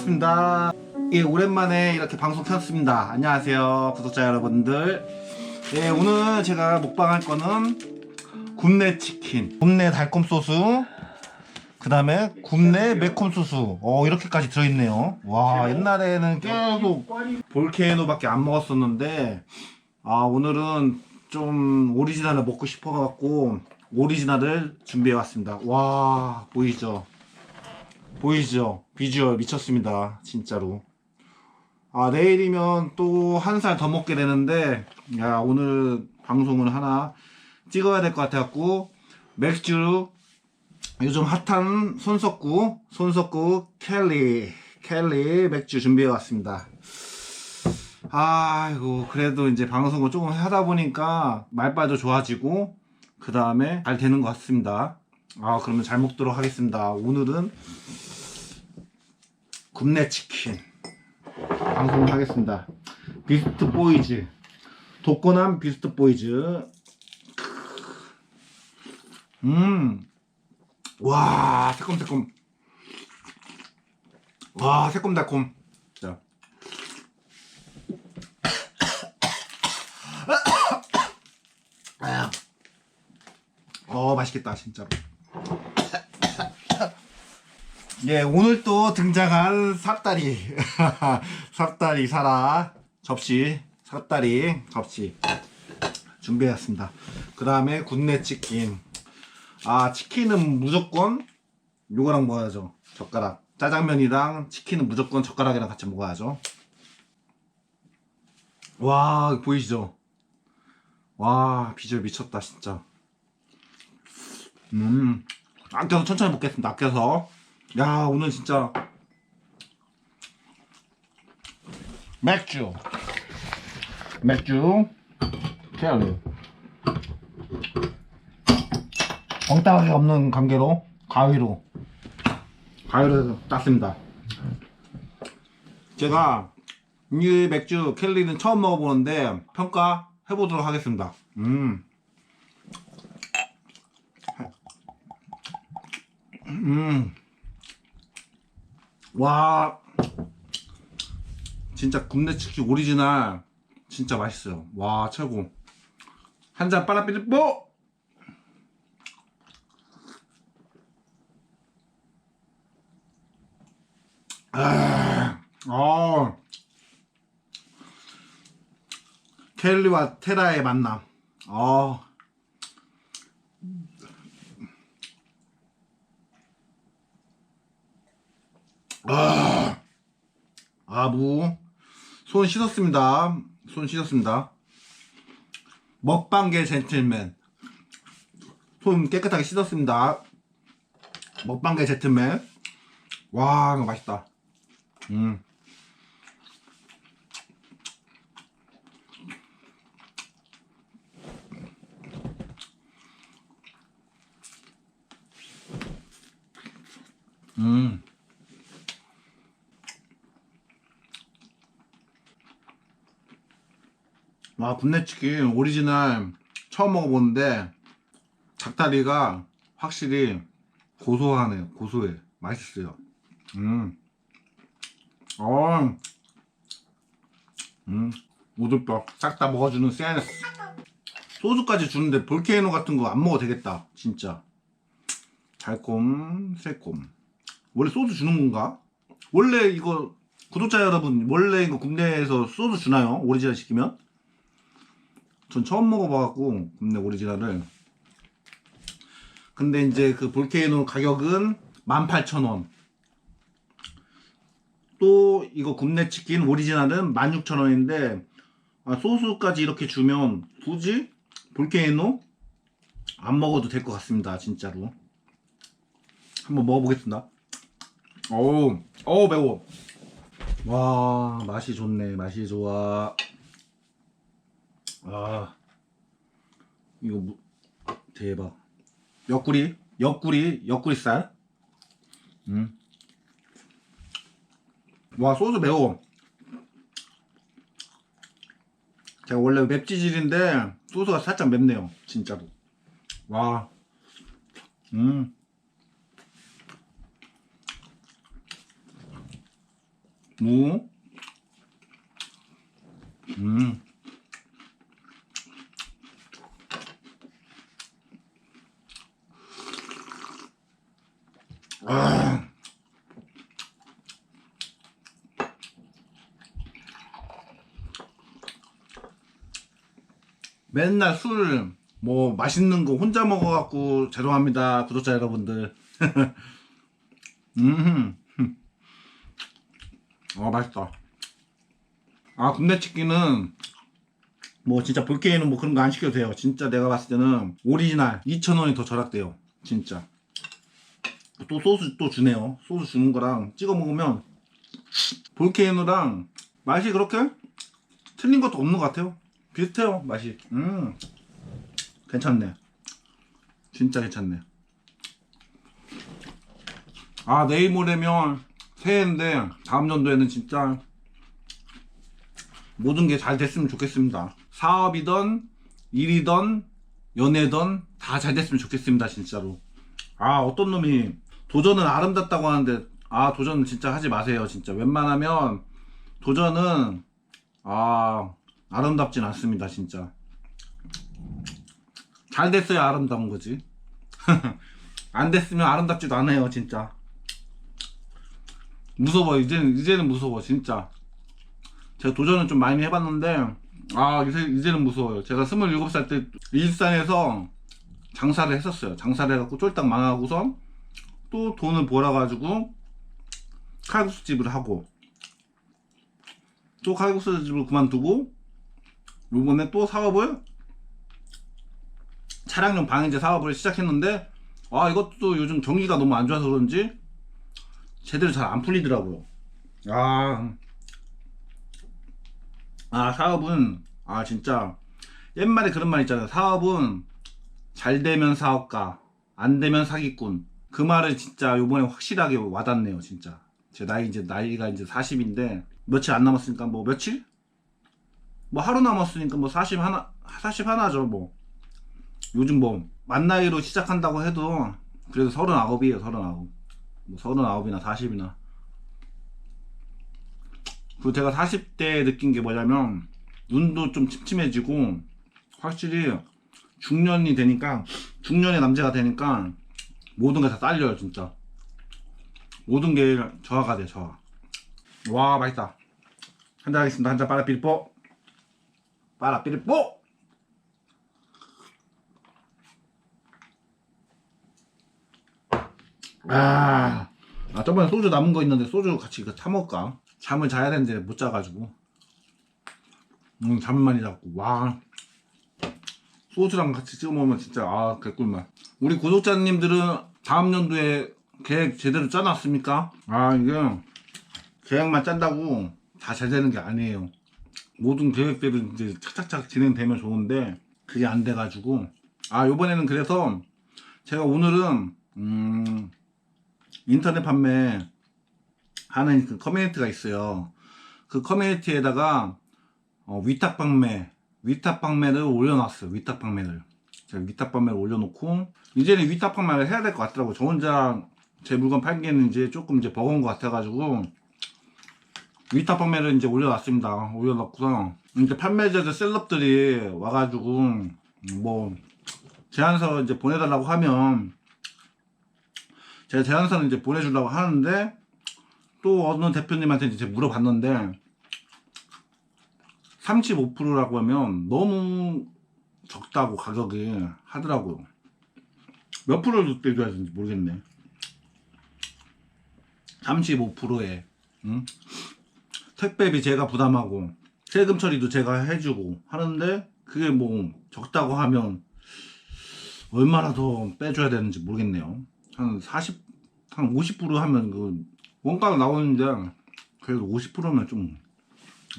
반갑습니다. 예, 오랜만에 이렇게 방송 켰습니다. 안녕하세요, 구독자 여러분들. 예, 오늘 제가 먹방할 거는 굽네 치킨, 굽네 달콤 소스, 그 다음에 굽네 매콤 소스. 어, 이렇게까지 들어있네요. 와, 옛날에는 계속 볼케이노밖에 안 먹었었는데, 아, 오늘은 좀 오리지널을 먹고 싶어갖고, 오리지널을 준비해왔습니다. 와, 보이죠? 보이죠? 비주얼 미쳤습니다. 진짜로. 아, 내일이면 또 한 살 더 먹게 되는데, 야, 오늘 방송을 하나 찍어야 될 것 같아갖고, 맥주, 요즘 핫한 손석구, 손석구 켈리, 켈리 맥주 준비해왔습니다. 아이고, 그래도 이제 방송을 조금 하다 보니까 말빨도 좋아지고, 그 다음에 잘 되는 것 같습니다. 아, 그러면 잘 먹도록 하겠습니다. 오늘은 굽네 치킨. 방송을 하겠습니다. 비스트 보이즈. 독고남 비스트 보이즈. 음와 새콤새콤. 와 새콤달콤. 자. 어 맛있겠다 진짜로 예, 오늘 또 등장한 삽다리. 삽다리 사라. 접시. 삽다리. 접시. 준비했습니다. 그 다음에 굿네 치킨. 아, 치킨은 무조건 요거랑 먹어야죠. 젓가락. 짜장면이랑 치킨은 무조건 젓가락이랑 같이 먹어야죠. 와, 보이시죠? 와, 비주얼 미쳤다, 진짜. 음. 아껴서 천천히 먹겠습니다. 아껴서. 야 오늘 진짜. 맥주. 맥주. 켈리 엉따가게 없는 관계로 가위로. 가위로 해서 땄습니다. 제가 이 맥주 켈리는 처음 먹어보는데 평가 해보도록 하겠습니다. 음. 음. 와 진짜 굽네 치킨 오리지널. 진짜 맛있어요. 와 최고. 한 잔 빨아삐리뽀 아, 어. 켈리와 테라의 만남. 어. 아, 아무 손 씻었습니다. 손 씻었습니다. 먹방계 젠틀맨 손 깨끗하게 씻었습니다. 먹방계 젠틀맨 와 이거 맛있다. 음. 음. 와 굽네치킨 오리지널 처음 먹어보는데 닭다리가 확실히 고소하네요 고소해 맛있어요 음. 어. 음. 오돌뼈 싹 다 먹어주는 센스 소주까지 주는데 볼케이노 같은 거 안 먹어도 되겠다 진짜 달콤 새콤 원래 소주 주는 건가? 원래 이거 구독자 여러분 원래 이거 국내에서 소주 주나요? 오리지널 시키면? 전 처음 먹어봐갖고 굽네 오리지널을. 근데 이제 그 볼케이노 가격은 18,000원. 또 이거 굽네 치킨 오리지널은 16,000원인데 아, 소스까지 이렇게 주면 굳이 볼케이노 안 먹어도 될 것 같습니다 진짜로. 한번 먹어보겠습니다. 어우 어우 매워. 와 맛이 좋네 맛이 좋아 아 이거 무, 대박 옆구리 옆구리 옆구리 쌀 음. 와 소스 매워 제가 원래 맵지질인데 소스가 살짝 맵네요 진짜로 와 음. 무. 음. 아. 맨날 술, 뭐, 맛있는 거 혼자 먹어갖고 죄송합니다. 구독자 여러분들. 음. 아, 맛있다. 아, 굽네치킨은 뭐 진짜 볼케이는 뭐 그런 거 안 시켜도 돼요. 진짜 내가 봤을 때는 오리지널 2,000원이 더 절약돼요. 진짜. 또 소스 또 주네요. 소스 주는 거랑 찍어 먹으면 볼케이노랑 맛이 그렇게 틀린 것도 없는 것 같아요. 비슷해요, 맛이. 음. 괜찮네. 진짜 괜찮네. 아, 내일 모레면 새해인데 다음 연도에는 진짜 모든 게 잘 됐으면 좋겠습니다. 사업이든 일이든 연애든 다잘 됐으면 좋겠습니다, 진짜로. 아, 어떤 놈이 도전은 아름답다고 하는데 아, 도전 진짜 하지 마세요, 진짜. 웬만하면 도전은 아, 아름답진 않습니다, 진짜. 잘 됐어야 아름다운 거지. 안 됐으면 아름답지도 않아요, 진짜. 무서워, 이제는, 이제는 무서워, 진짜. 제가 도전은 좀 많이 해봤는데, 아, 이제, 이제는 무서워요. 제가 27살 때 일산에서 장사를 했었어요. 장사를 해갖고 쫄딱 망하고서 또 돈을 벌어가지고 칼국수 집을 하고 또 칼국수 집을 그만두고 요번에 또 사업을 차량용 방해제 사업을 시작했는데 아 이것도 요즘 경기가 너무 안 좋아서 그런지 제대로 잘 안 풀리더라고요. 아, 아 사업은 아 진짜 옛말에 그런 말 있잖아요. 사업은 잘 되면 사업가, 안 되면 사기꾼. 그 말을 진짜 요번에 확실하게 와닿네요, 진짜. 제 나이 이제 나이가 이제 40인데 며칠 안 남았으니까 뭐 며칠? 뭐 하루 남았으니까 뭐 40 하나 40 하나죠, 뭐. 요즘 뭐 만 나이로 시작한다고 해도 그래도 39이에요, 39. 뭐 39이나 40이나. 그리고 제가 40대에 느낀 게 뭐냐면 눈도 좀 침침해지고 확실히 중년이 되니까 중년의 남자가 되니까 모든 게 다 딸려요 진짜. 모든 게 저하가 돼 저하. 와 맛있다. 한 잔 하겠습니다. 한 잔 빠라 삐리뽀 빠라 삐리뽀 아, 아 저번에 소주 남은 거 있는데 소주 같이 이거 타 먹을까? 잠을 자야 되는데 못 자가지고. 음 잠을 많이 잤고. 와. 소주랑 같이 찍어 먹으면 진짜 아 개꿀맛. 우리 구독자님들은 다음 연도에 계획 제대로 짜놨습니까? 아 이게 계획만 짠다고 다 잘 되는 게 아니에요 모든 계획대로 이제 착착착 진행되면 좋은데 그게 안 돼가지고 아 요번에는 그래서 제가 오늘은 음 인터넷 판매 하는 그 커뮤니티가 있어요 그 커뮤니티에다가 어, 위탁 판매 위탁 판매를 올려놨어요. 위탁 판매를. 제가 위탁 판매를 올려놓고 이제는 위탁 판매를 해야 될 것 같더라고. 저 혼자 제 물건 팔기에는 이제 조금 이제 버거운 것 같아가지고 위탁 판매를 이제 올려놨습니다. 올려놓고서 이제 판매자들 셀럽들이 와가지고 뭐 제안서 이제 보내달라고 하면 제가 제안서는 이제 보내주려고 하는데 또 어느 대표님한테 이제 물어봤는데 35%라고 하면 너무 적다고 가격이 하더라고요. 몇 프로를 떼줘야 되는지 모르겠네. 35%에 응? 택배비 제가 부담하고 세금 처리도 제가 해주고 하는데 그게 뭐 적다고 하면 얼마나 더 빼줘야 되는지 모르겠네요. 한 40, 한 50% 하면 그 원가가 나오는데 그래도 50%면 좀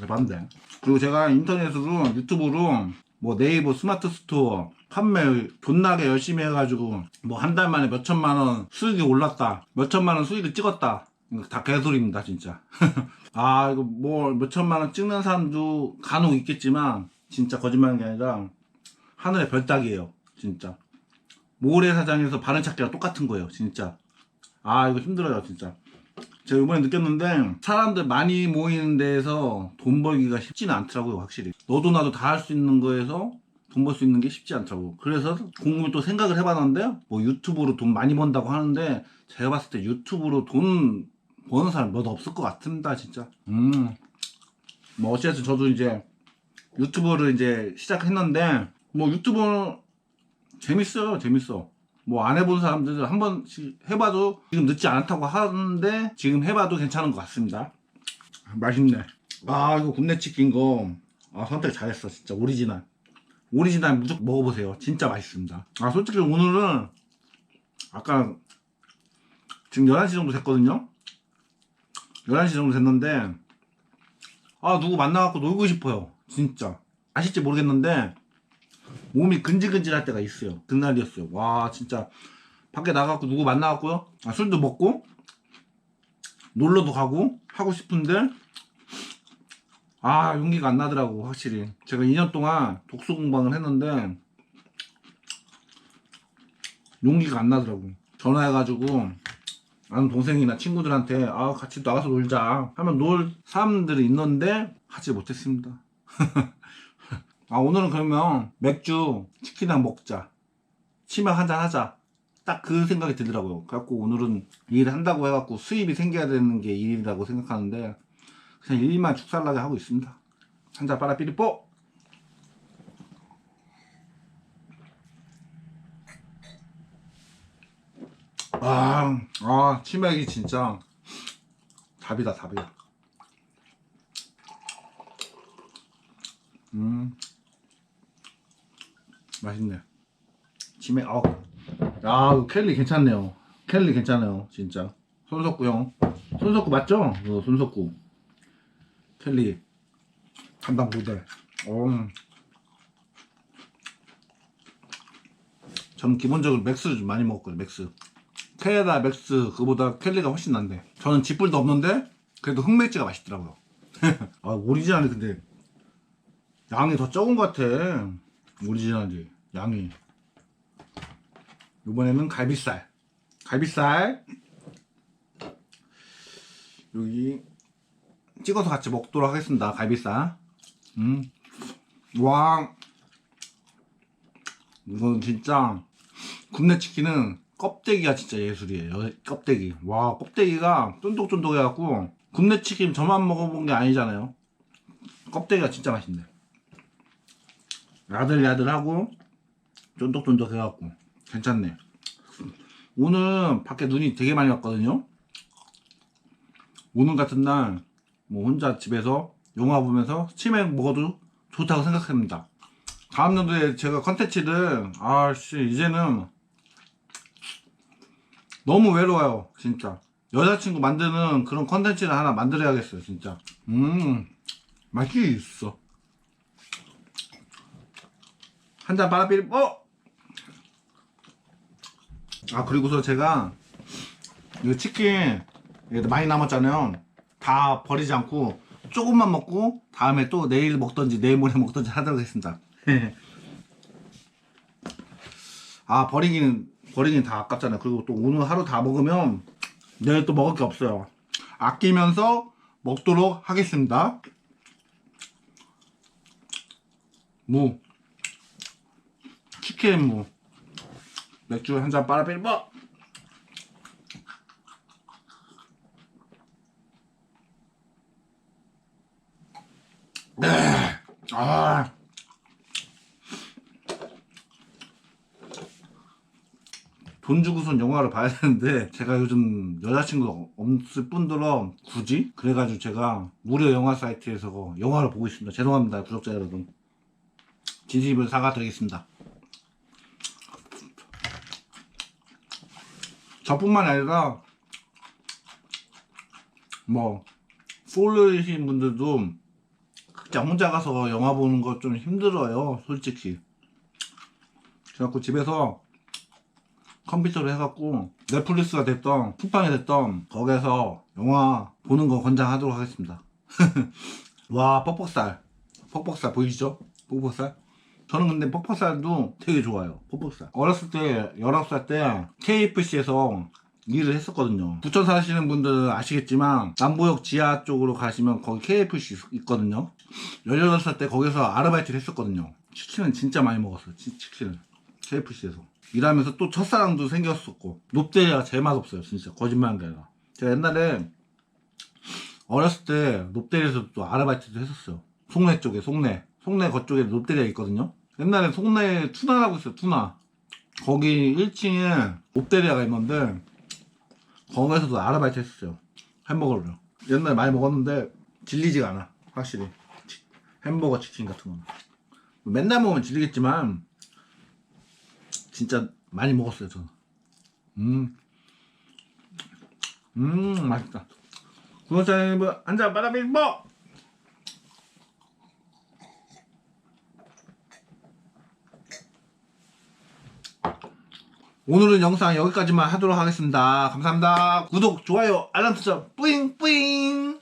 에반데. 그리고 제가 인터넷으로 유튜브로 뭐 네이버 스마트 스토어 판매 존나게 열심히 해가지고 뭐 한 달 만에 몇 천만 원 수익이 올랐다 몇 천만 원 수익을 찍었다. 다 개소리입니다 진짜. 아 이거 뭐 몇 천만 원 찍는 사람도 간혹 있겠지만 진짜 거짓말하는 게 아니라 하늘의 별따기예요 진짜. 모래사장에서 바른 찾기랑 똑같은 거예요 진짜. 아 이거 힘들어요 진짜 제가 이번에 느꼈는데 사람들 많이 모이는 데에서 돈 벌기가 쉽지는 않더라고요 확실히. 너도 나도 다 할 수 있는 거에서 돈 벌 수 있는 게 쉽지 않더라고. 그래서 곰곰이 또 생각을 해봤는데 뭐 유튜브로 돈 많이 번다고 하는데 제가 봤을 때 유튜브로 돈 버는 사람 몇 없을 것 같습니다 진짜. 음 뭐 어쨌든 저도 이제 유튜브를 이제 시작했는데 뭐 유튜브 재밌어요 재밌어 뭐 안 해본 사람들은 한 번씩 해봐도 지금 늦지 않다고 하는데 지금 해봐도 괜찮은 것 같습니다. 맛있네. 아 이거 굽네 치킨 거. 아, 선택 잘했어 진짜. 오리지널. 오리지널 무조건 먹어보세요. 진짜 맛있습니다. 아 솔직히 오늘은 아까 지금 11시 정도 됐거든요? 11시 정도 됐는데 아 누구 만나갖고 놀고 싶어요. 진짜. 아실지 모르겠는데 몸이 근질근질할 때가 있어요. 그날이었어요. 와 진짜. 밖에 나가고 누구 만나갖고요? 아, 술도 먹고 놀러도 가고 하고 싶은데 아 용기가 안 나더라고 확실히. 제가 2년 동안 독서 공방을 했는데 용기가 안 나더라고. 전화해가지고 아는 동생이나 친구들한테 아 같이 나가서 놀자. 하면 놀 사람들이 있는데 하지 못했습니다 아 오늘은 그러면 맥주 치킨이랑 먹자. 치맥 한잔 하자. 딱 그 생각이 들더라고요. 그래갖고 오늘은 일을 한다고 해갖고 수입이 생겨야 되는 게 일이라고 생각하는데 그냥 일만 축살나게 하고 있습니다. 한 잔 빨아 삐리뽀! 아, 아 치맥이 진짜 답이다 답이야. 음 맛있네. 치맥, 아, 야, 켈리 괜찮네요. 켈리 괜찮아요, 진짜. 손석구 형. 손석구 맞죠? 어, 손석구. 켈리. 담당 모델. 어. 저는 기본적으로 맥스 좀 많이 먹었거든요, 맥스. 캐나다 맥스, 그보다 켈리가 훨씬 난데. 저는 지뿔도 없는데, 그래도 흑맥주가 맛있더라고요. 아, 오리지널이 근데, 양이 더 적은 것 같아. 오리지널이 양이. 이번에는 갈비살. 갈비살. 여기 찍어서 같이 먹도록 하겠습니다. 갈비살. 음 와. 이건 진짜 굽네 치킨은 껍데기가 진짜 예술이에요. 껍데기. 와 껍데기가 쫀득쫀득 해갖고 굽네 치킨 저만 먹어본 게 아니잖아요. 껍데기가 진짜 맛있네 야들야들하고 쫀득쫀득 해갖고. 괜찮네. 오늘 밖에 눈이 되게 많이 왔거든요. 오늘 같은 날 뭐 혼자 집에서 영화 보면서 치맥 먹어도 좋다고 생각합니다. 다음 년도에 제가 컨텐츠를 아씨 이제는 너무 외로워요 진짜. 여자친구 만드는 그런 컨텐츠를 하나 만들어야겠어요 진짜. 음 맛이 있어 한잔 빨아삐리 어! 아 그리고서 제가 이거 치킨 많이 남았잖아요. 다 버리지 않고 조금만 먹고 다음에 또 내일 먹던지 내일 모레 먹던지 하도록 하겠습니다. 아 버리기는 버리기는 다 아깝잖아요. 그리고 또 오늘 하루 다 먹으면 내일 또 먹을 게 없어요. 아끼면서 먹도록 하겠습니다. 무 치킨 무 맥주 한 잔 빨아빼리 뭐. 네. 아. 돈 주고선 영화를 봐야 되는데 제가 요즘 여자친구가 없을 뿐더러 굳이? 그래가지고 제가 무료 영화 사이트에서 영화를 보고 있습니다. 죄송합니다 구독자 여러분. 진심으로 사과드리겠습니다 저뿐만 아니라 뭐 솔로이신 분들도 극장 혼자 가서 영화 보는 거 좀 힘들어요 솔직히. 그래갖고 집에서 컴퓨터로 해갖고 넷플릭스가 됐던 쿠팡이 됐던 거기에서 영화 보는 거 권장하도록 하겠습니다. 와 뻑뻑살. 뻑뻑살 보이시죠? 뻑뻑살 저는 근데 뻑뻑살도 되게 좋아요 뻑뻑살 어렸을 때 19살 때 KFC에서 일을 했었거든요. 부천 사시는 분들은 아시겠지만 남부역 지하 쪽으로 가시면 거기 KFC 있- 있거든요. 18살 때 거기서 아르바이트를 했었거든요. 치킨은 진짜 많이 먹었어요. 치, 치킨을. KFC에서. 일하면서 또 첫사랑도 생겼었고 롯데리아가 제일 맛없어요. 진짜 거짓말한 게 아니라. 제가 옛날에 어렸을 때 롯데리아에서 또 아르바이트도 했었어요. 송내 쪽에 송내. 송내 그쪽에 롯데리아 있거든요. 옛날에 송내 투나라고 있어요. 투나. 거기 1층에 롯데리아가 있는데 거기에서도 아르바이트 했었어요. 햄버거를. 옛날에 많이 먹었는데 질리지가 않아. 확실히. 치- 햄버거 치킨 같은 거는. 맨날 먹으면 질리겠지만 진짜 많이 먹었어요 저는. 음. 음 맛있다. 구독자님 한잔 바라비보 오늘은 영상 여기까지만 하도록 하겠습니다. 감사합니다. 구독, 좋아요, 알람 설정 뿌잉 뿌잉.